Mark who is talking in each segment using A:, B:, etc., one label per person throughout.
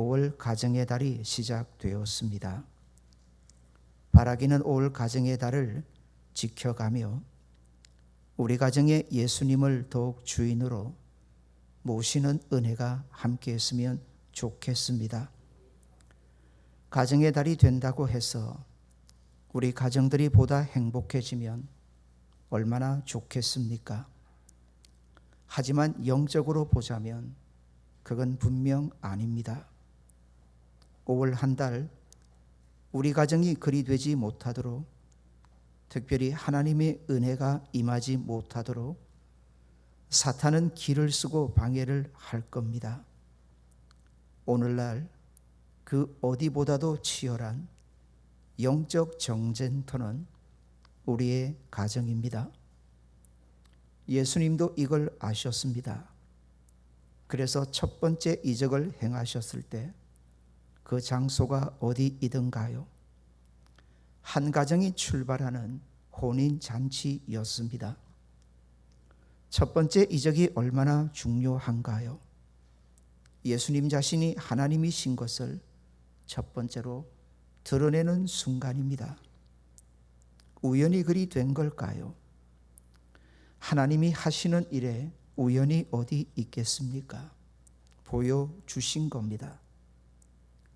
A: 5월 가정의 달이 시작되었습니다. 바라기는 5월 가정의 달을 지켜가며 우리 가정에 예수님을 더욱 주인으로 모시는 은혜가 함께 했으면 좋겠습니다. 가정의 달이 된다고 해서 우리 가정들이 보다 행복해지면 얼마나 좋겠습니까? 하지만 영적으로 보자면 그건 분명 아닙니다. 5월 한 달 우리 가정이 그리 되지 못하도록 특별히 하나님의 은혜가 임하지 못하도록 사탄은 길을 쓰고 방해를 할 겁니다. 오늘날 그 어디보다도 치열한 영적 정쟁터는 우리의 가정입니다. 예수님도 이걸 아셨습니다. 그래서 첫 번째 이적을 행하셨을 때 그 장소가 어디이든가요? 한 가정이 출발하는 혼인 잔치였습니다. 첫 번째 이적이 얼마나 중요한가요? 예수님 자신이 하나님이신 것을 첫 번째로 드러내는 순간입니다. 우연히 그리 된 걸까요? 하나님이 하시는 일에 우연이 어디 있겠습니까? 보여주신 겁니다.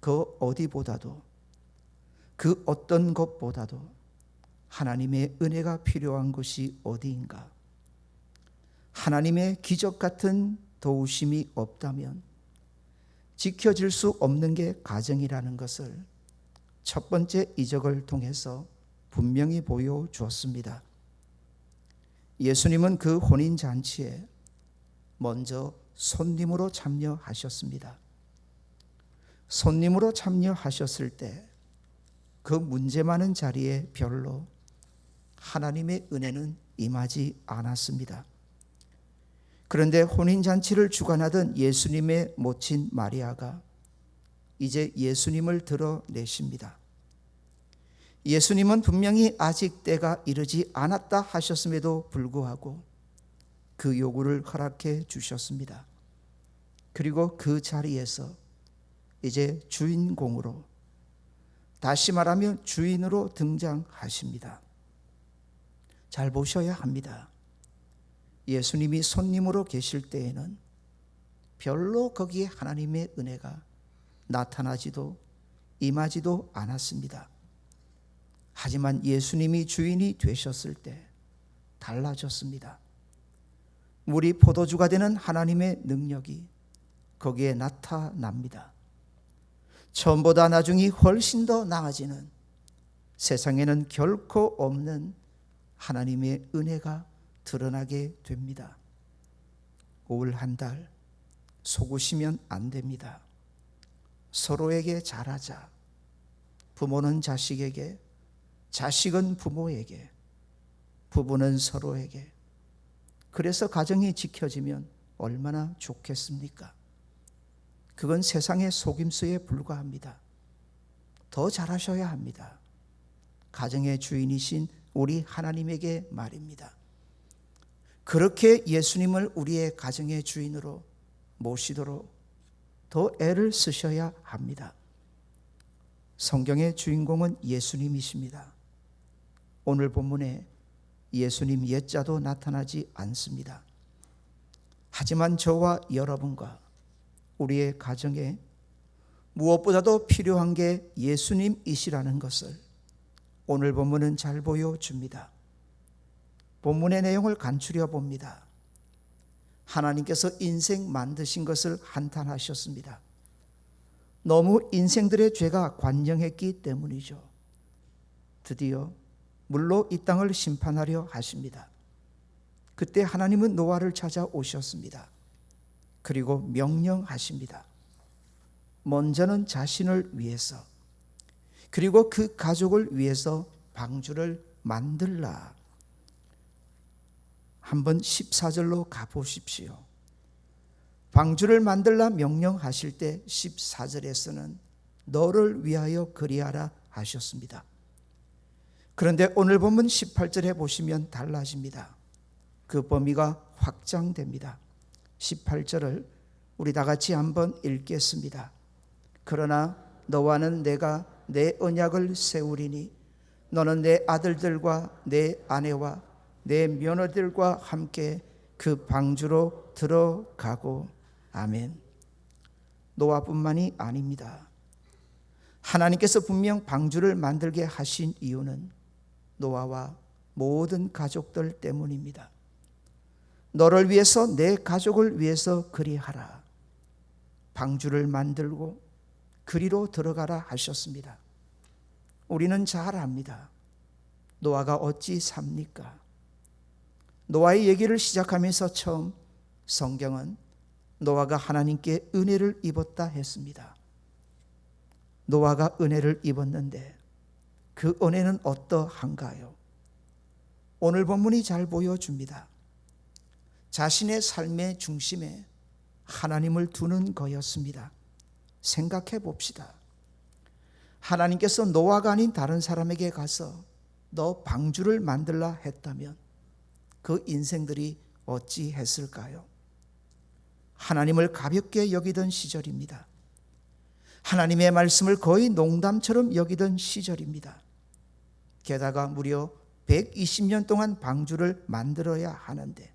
A: 그 어디보다도 그 어떤 것보다도 하나님의 은혜가 필요한 것이 어디인가? 하나님의 기적 같은 도우심이 없다면 지켜질 수 없는 게 가정이라는 것을 첫 번째 이적을 통해서 분명히 보여주었습니다. 예수님은 그 혼인 잔치에 먼저 손님으로 참여하셨습니다. 손님으로 참여하셨을 때 그 문제 많은 자리에 별로 하나님의 은혜는 임하지 않았습니다. 그런데 혼인잔치를 주관하던 예수님의 모친 마리아가 이제 예수님을 드러내십니다. 예수님은 분명히 아직 때가 이르지 않았다 하셨음에도 불구하고 그 요구를 허락해 주셨습니다. 그리고 그 자리에서 이제 주인공으로 다시 말하면 주인으로 등장하십니다. 잘 보셔야 합니다. 예수님이 손님으로 계실 때에는 별로 거기에 하나님의 은혜가 나타나지도 임하지도 않았습니다. 하지만 예수님이 주인이 되셨을 때 달라졌습니다. 물이 포도주가 되는 하나님의 능력이 거기에 나타납니다. 처음보다 나중이 훨씬 더 나아지는 세상에는 결코 없는 하나님의 은혜가 드러나게 됩니다. 5월 한달 속으시면 안 됩니다. 서로에게 잘하자. 부모는 자식에게, 자식은 부모에게, 부부는 서로에게. 그래서 가정이 지켜지면 얼마나 좋겠습니까? 그건 세상의 속임수에 불과합니다. 더 잘하셔야 합니다. 가정의 주인이신 우리 하나님에게 말입니다. 그렇게 예수님을 우리의 가정의 주인으로 모시도록 더 애를 쓰셔야 합니다. 성경의 주인공은 예수님이십니다. 오늘 본문에 예수님 옛자도 나타나지 않습니다. 하지만 저와 여러분과 우리의 가정에 무엇보다도 필요한 게 예수님이시라는 것을 오늘 본문은 잘 보여줍니다. 본문의 내용을 간추려 봅니다. 하나님께서 인생 만드신 것을 한탄하셨습니다. 너무 인생들의 죄가 관영했기 때문이죠. 드디어 물로 이 땅을 심판하려 하십니다. 그때 하나님은 노아를 찾아오셨습니다. 그리고 명령하십니다. 먼저는 자신을 위해서 그리고 그 가족을 위해서 방주를 만들라. 한번 14절로 가보십시오. 방주를 만들라 명령하실 때 14절에서는 너를 위하여 그리하라 하셨습니다. 그런데 오늘 보면 18절에 보시면 달라집니다. 그 범위가 확장됩니다. 18절을 우리 다 같이 한번 읽겠습니다. 그러나 너와는 내가 내 언약을 세우리니 너는 내 아들들과 내 아내와 내 며느들과 함께 그 방주로 들어가고 아멘. 노아뿐만이 아닙니다. 하나님께서 분명 방주를 만들게 하신 이유는 노아와 모든 가족들 때문입니다. 너를 위해서 내 가족을 위해서 그리하라. 방주를 만들고 그리로 들어가라 하셨습니다. 우리는 잘 압니다. 노아가 어찌 삽니까? 노아의 얘기를 시작하면서 처음 성경은 노아가 하나님께 은혜를 입었다 했습니다. 노아가 은혜를 입었는데 그 은혜는 어떠한가요? 오늘 본문이 잘 보여줍니다. 자신의 삶의 중심에 하나님을 두는 거였습니다. 생각해 봅시다. 하나님께서 노아가 아닌 다른 사람에게 가서 너 방주를 만들라 했다면 그 인생들이 어찌 했을까요? 하나님을 가볍게 여기던 시절입니다. 하나님의 말씀을 거의 농담처럼 여기던 시절입니다. 게다가 무려 120년 동안 방주를 만들어야 하는데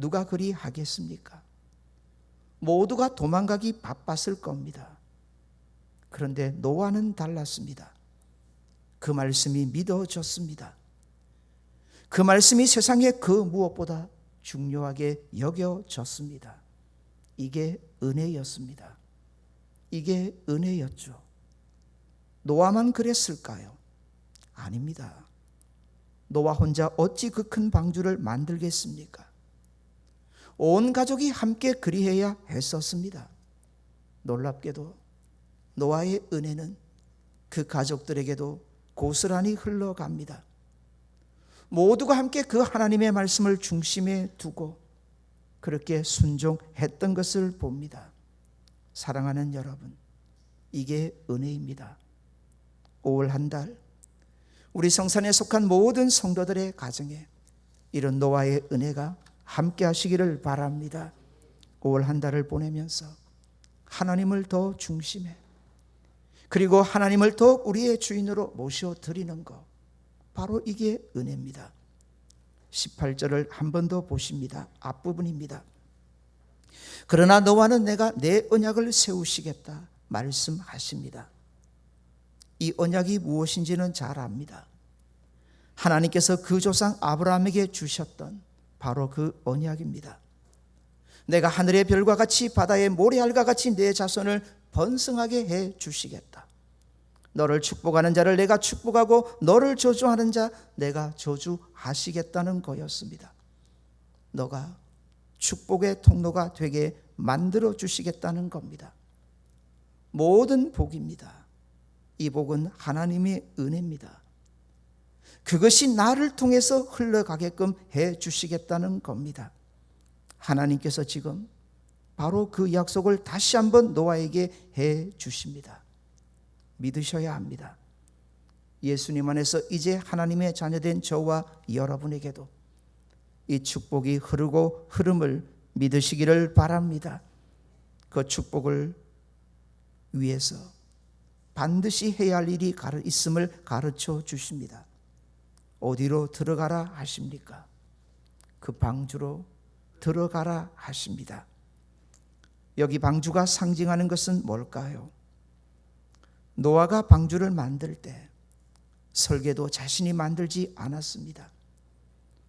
A: 누가 그리 하겠습니까? 모두가 도망가기 바빴을 겁니다. 그런데 노아는 달랐습니다. 그 말씀이 믿어졌습니다. 그 말씀이 세상에 그 무엇보다 중요하게 여겨졌습니다. 이게 은혜였습니다. 이게 은혜였죠. 노아만 그랬을까요? 아닙니다. 노아 혼자 어찌 그 큰 방주를 만들겠습니까? 온 가족이 함께 그리해야 했었습니다. 놀랍게도 노아의 은혜는 그 가족들에게도 고스란히 흘러갑니다. 모두가 함께 그 하나님의 말씀을 중심에 두고 그렇게 순종했던 것을 봅니다. 사랑하는 여러분, 이게 은혜입니다. 5월 한 달, 우리 성산에 속한 모든 성도들의 가정에 이런 노아의 은혜가 함께 하시기를 바랍니다. 5월 한 달을 보내면서 하나님을 더 중심에 그리고 하나님을 더욱 우리의 주인으로 모셔 드리는 것 바로 이게 은혜입니다. 18절을 한 번 더 보십니다. 앞부분입니다. 그러나 너와는 내가 내 언약을 세우시겠다 말씀하십니다. 이 언약이 무엇인지는 잘 압니다. 하나님께서 그 조상 아브라함에게 주셨던 바로 그 언약입니다. 내가 하늘의 별과 같이 바다의 모래알과 같이 내 자손을 번성하게 해 주시겠다. 너를 축복하는 자를 내가 축복하고 너를 저주하는 자 내가 저주하시겠다는 거였습니다. 너가 축복의 통로가 되게 만들어 주시겠다는 겁니다. 모든 복입니다. 이 복은 하나님의 은혜입니다. 그것이 나를 통해서 흘러가게끔 해 주시겠다는 겁니다. 하나님께서 지금 바로 그 약속을 다시 한번 노아에게 해 주십니다. 믿으셔야 합니다. 예수님 안에서 이제 하나님의 자녀된 저와 여러분에게도 이 축복이 흐르고 흐름을 믿으시기를 바랍니다. 그 축복을 위해서 반드시 해야 할 일이 있음을 가르쳐 주십니다. 어디로 들어가라 하십니까? 그 방주로 들어가라 하십니다. 여기 방주가 상징하는 것은 뭘까요? 노아가 방주를 만들 때 설계도 자신이 만들지 않았습니다.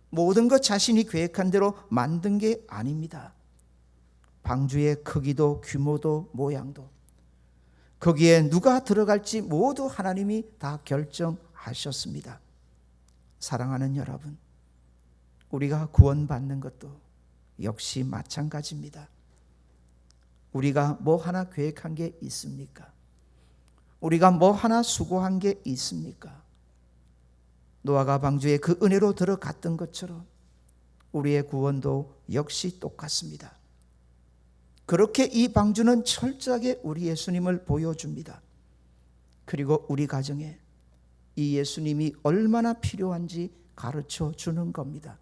A: 모든 것 자신이 계획한 대로 만든 게 아닙니다. 방주의 크기도 규모도 모양도 거기에 누가 들어갈지 모두 하나님이 다 결정하셨습니다. 사랑하는 여러분, 우리가 구원받는 것도 역시 마찬가지입니다. 우리가 뭐 하나 계획한 게 있습니까? 우리가 뭐 하나 수고한 게 있습니까? 노아가 방주에 그 은혜로 들어갔던 것처럼 우리의 구원도 역시 똑같습니다. 그렇게 이 방주는 철저하게 우리 예수님을 보여줍니다. 그리고 우리 가정에 이 예수님이 얼마나 필요한지 가르쳐 주는 겁니다.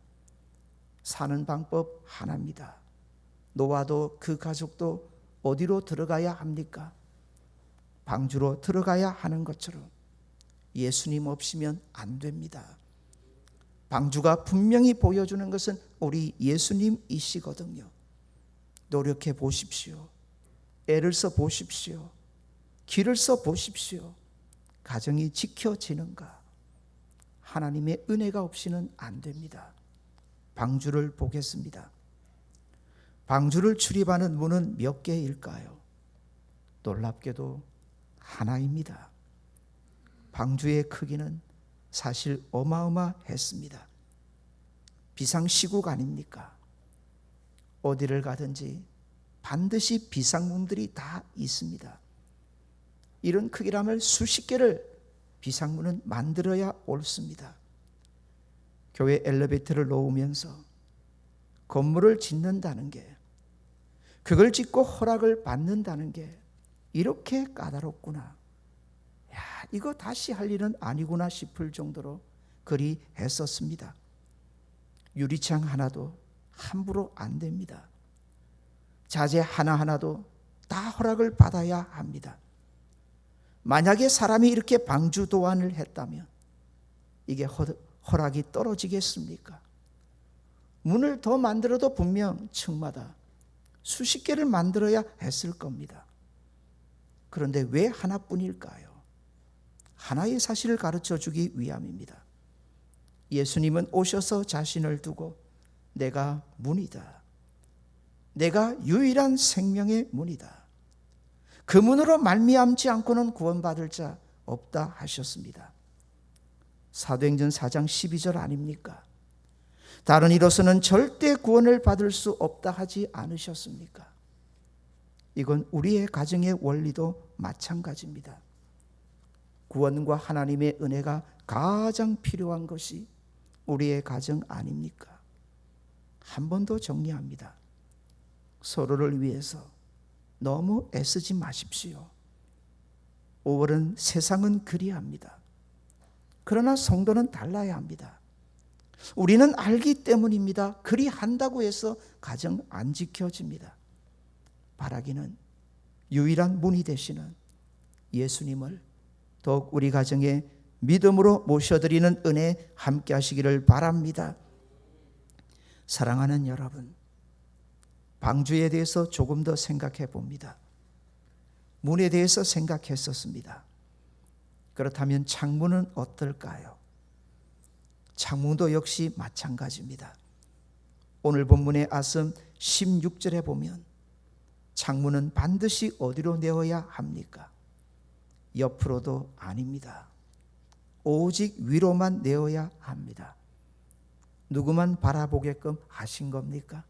A: 사는 방법 하나입니다. 노아도 그 가족도 어디로 들어가야 합니까? 방주로 들어가야 하는 것처럼 예수님 없이면 안 됩니다. 방주가 분명히 보여주는 것은 우리 예수님이시거든요. 노력해 보십시오. 애를 써 보십시오. 길을 써 보십시오. 가정이 지켜지는가? 하나님의 은혜가 없이는 안 됩니다. 방주를 보겠습니다. 방주를 출입하는 문은 몇 개일까요? 놀랍게도 하나입니다. 방주의 크기는 사실 어마어마했습니다. 비상시국 아닙니까? 어디를 가든지 반드시 비상문들이 다 있습니다. 이런 크기라면 수십 개를 비상문은 만들어야 옳습니다. 교회 엘리베이터를 놓으면서 건물을 짓는다는 게 그걸 짓고 허락을 받는다는 게 이렇게 까다롭구나. 야, 이거 다시 할 일은 아니구나 싶을 정도로 그리 했었습니다. 유리창 하나도 함부로 안 됩니다. 자재 하나하나도 다 허락을 받아야 합니다. 만약에 사람이 이렇게 방주 도안을 했다면 이게 허락이 떨어지겠습니까? 문을 더 만들어도 분명 층마다 수십 개를 만들어야 했을 겁니다. 그런데 왜 하나뿐일까요? 하나의 사실을 가르쳐 주기 위함입니다. 예수님은 오셔서 자신을 두고 내가 문이다. 내가 유일한 생명의 문이다. 그 문으로 말미암지 않고는 구원받을 자 없다 하셨습니다. 사도행전 4장 12절 아닙니까? 다른 이로서는 절대 구원을 받을 수 없다 하지 않으셨습니까? 이건 우리의 가정의 원리도 마찬가지입니다. 구원과 하나님의 은혜가 가장 필요한 것이 우리의 가정 아닙니까? 한 번 더 정리합니다. 서로를 위해서 너무 애쓰지 마십시오. 5월은 세상은 그리합니다. 그러나 성도는 달라야 합니다. 우리는 알기 때문입니다. 그리한다고 해서 가정 안 지켜집니다. 바라기는 유일한 문이 되시는 예수님을 더욱 우리 가정에 믿음으로 모셔드리는 은혜 함께 하시기를 바랍니다. 사랑하는 여러분, 방주에 대해서 조금 더 생각해 봅니다. 문에 대해서 생각했었습니다. 그렇다면 창문은 어떨까요? 창문도 역시 마찬가지입니다. 오늘 본문의 아씀 16절에 보면 창문은 반드시 어디로 내어야 합니까? 옆으로도 아닙니다. 오직 위로만 내어야 합니다. 누구만 바라보게끔 하신 겁니까?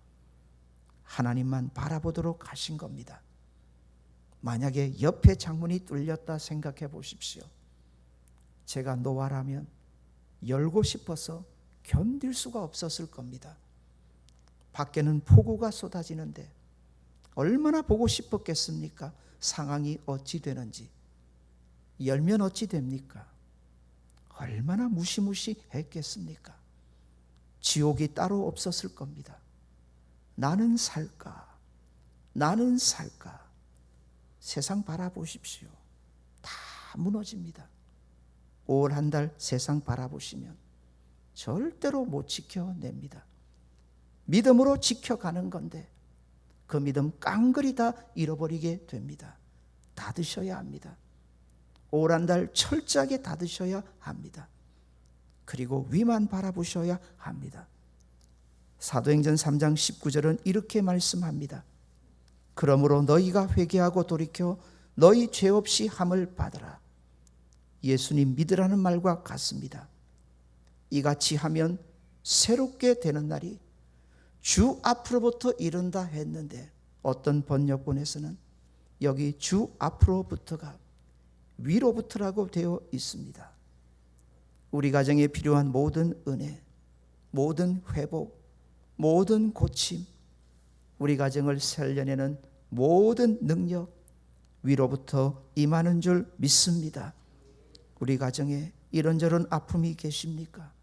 A: 하나님만 바라보도록 하신 겁니다. 만약에 옆에 창문이 뚫렸다 생각해 보십시오. 제가 노아라면 열고 싶어서 견딜 수가 없었을 겁니다. 밖에는 폭우가 쏟아지는데 얼마나 보고 싶었겠습니까? 상황이 어찌 되는지. 열면 어찌 됩니까? 얼마나 무시무시했겠습니까? 지옥이 따로 없었을 겁니다. 나는 살까? 나는 살까? 세상 바라보십시오. 다 무너집니다. 5월 한 달 세상 바라보시면 절대로 못 지켜냅니다. 믿음으로 지켜가는 건데 그 믿음 깡그리 다 잃어버리게 됩니다. 닫으셔야 합니다. 5월 한달 철저하게 닫으셔야 합니다. 그리고 위만 바라보셔야 합니다. 사도행전 3장 19절은 이렇게 말씀합니다. 그러므로 너희가 회개하고 돌이켜 너희 죄 없이 함을 받으라. 예수님 믿으라는 말과 같습니다. 이같이 하면 새롭게 되는 날이 주 앞으로부터 이른다 했는데 어떤 번역본에서는 여기 주 앞으로부터가 위로부터라고 되어 있습니다. 우리 가정에 필요한 모든 은혜, 모든 회복, 모든 고침, 우리 가정을 살려내는 모든 능력 위로부터 임하는 줄 믿습니다. 우리 가정에 이런저런 아픔이 계십니까?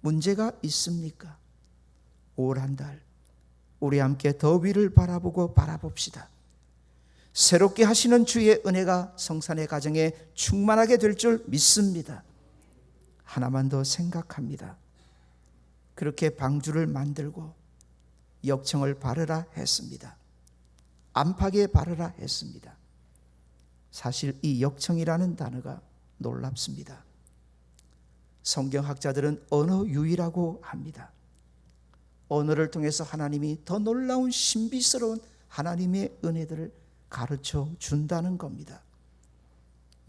A: 문제가 있습니까? 5월 한 달, 우리 함께 더 위를 바라보고 바라봅시다. 새롭게 하시는 주의 은혜가 성산의 가정에 충만하게 될 줄 믿습니다. 하나만 더 생각합니다. 그렇게 방주를 만들고 역청을 바르라 했습니다. 안팎에 바르라 했습니다. 사실 이 역청이라는 단어가 놀랍습니다. 성경학자들은 언어 유의라고 합니다. 언어를 통해서 하나님이 더 놀라운 신비스러운 하나님의 은혜들을 가르쳐 준다는 겁니다.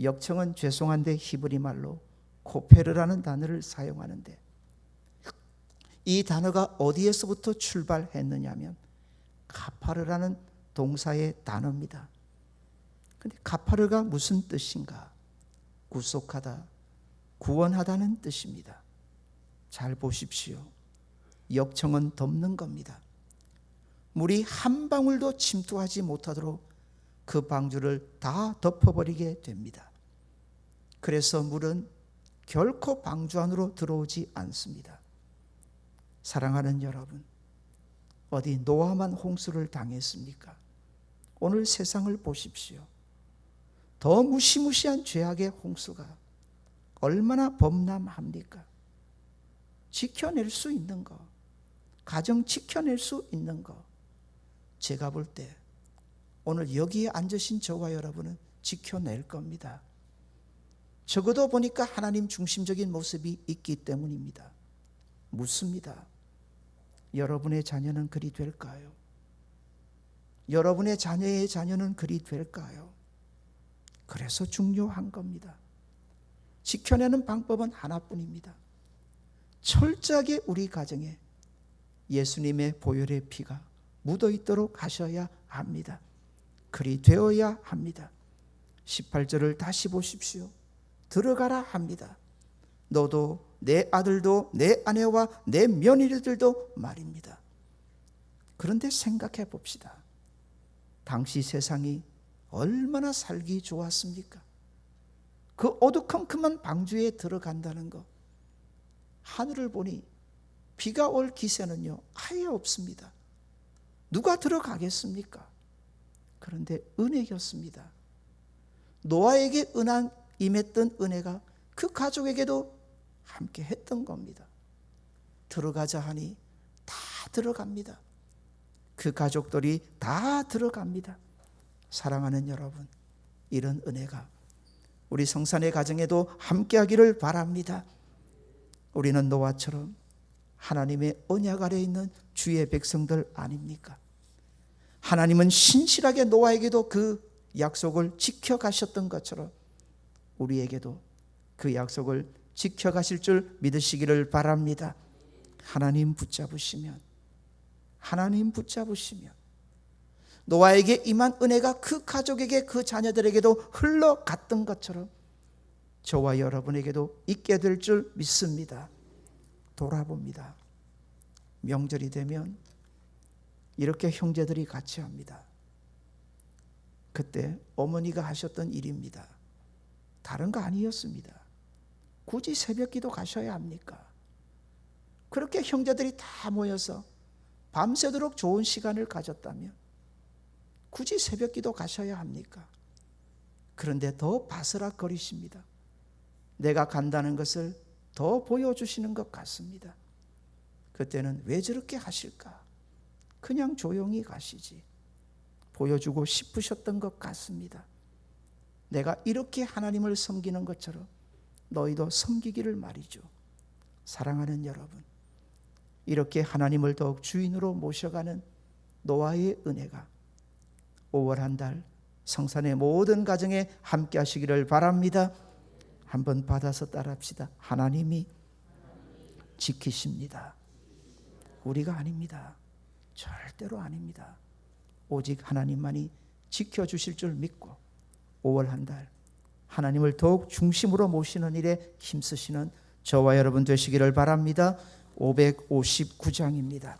A: 역청은 죄송한데 히브리 말로 코페르라는 단어를 사용하는데 이 단어가 어디에서부터 출발했느냐면 카파르라는 동사의 단어입니다. 근데 카파르가 무슨 뜻인가? 구속하다, 구원하다는 뜻입니다. 잘 보십시오. 역청은 덮는 겁니다. 물이 한 방울도 침투하지 못하도록 그 방주를 다 덮어버리게 됩니다. 그래서 물은 결코 방주 안으로 들어오지 않습니다. 사랑하는 여러분, 어디 노아만 홍수를 당했습니까? 오늘 세상을 보십시오. 더 무시무시한 죄악의 홍수가 얼마나 범람합니까? 지켜낼 수 있는 거, 가정 지켜낼 수 있는 거, 제가 볼 때 오늘 여기에 앉으신 저와 여러분은 지켜낼 겁니다. 적어도 보니까 하나님 중심적인 모습이 있기 때문입니다. 묻습니다. 여러분의 자녀는 그리 될까요? 여러분의 자녀의 자녀는 그리 될까요? 그래서 중요한 겁니다. 지켜내는 방법은 하나뿐입니다. 철저하게 우리 가정에 예수님의 보혈의 피가 묻어 있도록 하셔야 합니다. 그리 되어야 합니다. 18절을 다시 보십시오. 들어가라 합니다. 너도 내 아들도 내 아내와 내 며느리들도 말입니다. 그런데 생각해 봅시다. 당시 세상이 얼마나 살기 좋았습니까? 그 어두컴컴한 방주에 들어간다는 것. 하늘을 보니 비가 올 기세는요, 아예 없습니다. 누가 들어가겠습니까? 그런데 은혜였습니다. 노아에게 은한 임했던 은혜가 그 가족에게도 함께 했던 겁니다. 들어가자 하니 다 들어갑니다. 그 가족들이 다 들어갑니다. 사랑하는 여러분, 이런 은혜가 우리 성산의 가정에도 함께 하기를 바랍니다. 우리는 노아처럼 하나님의 언약 아래 있는 주의 백성들 아닙니까? 하나님은 신실하게 노아에게도 그 약속을 지켜가셨던 것처럼 우리에게도 그 약속을 지켜가실 줄 믿으시기를 바랍니다. 하나님 붙잡으시면, 하나님 붙잡으시면, 노아에게 임한 은혜가 그 가족에게 그 자녀들에게도 흘러갔던 것처럼 저와 여러분에게도 있게 될 줄 믿습니다. 돌아봅니다. 명절이 되면 이렇게 형제들이 같이 합니다. 그때 어머니가 하셨던 일입니다. 다른 거 아니었습니다. 굳이 새벽 기도 가셔야 합니까? 그렇게 형제들이 다 모여서 밤새도록 좋은 시간을 가졌다면 굳이 새벽 기도 가셔야 합니까? 그런데 더 바스락거리십니다. 내가 간다는 것을 더 보여주시는 것 같습니다. 그때는 왜 저렇게 하실까? 그냥 조용히 가시지. 보여주고 싶으셨던 것 같습니다. 내가 이렇게 하나님을 섬기는 것처럼 너희도 섬기기를 말이죠. 사랑하는 여러분, 이렇게 하나님을 더욱 주인으로 모셔가는 노아의 은혜가 5월 한 달 성산의 모든 가정에 함께 하시기를 바랍니다. 한번 받아서 따라합시다. 하나님이 지키십니다. 우리가 아닙니다. 절대로 아닙니다. 오직 하나님만이 지켜주실 줄 믿고 5월 한 달 하나님을 더욱 중심으로 모시는 일에 힘쓰시는 저와 여러분 되시기를 바랍니다. 559장입니다.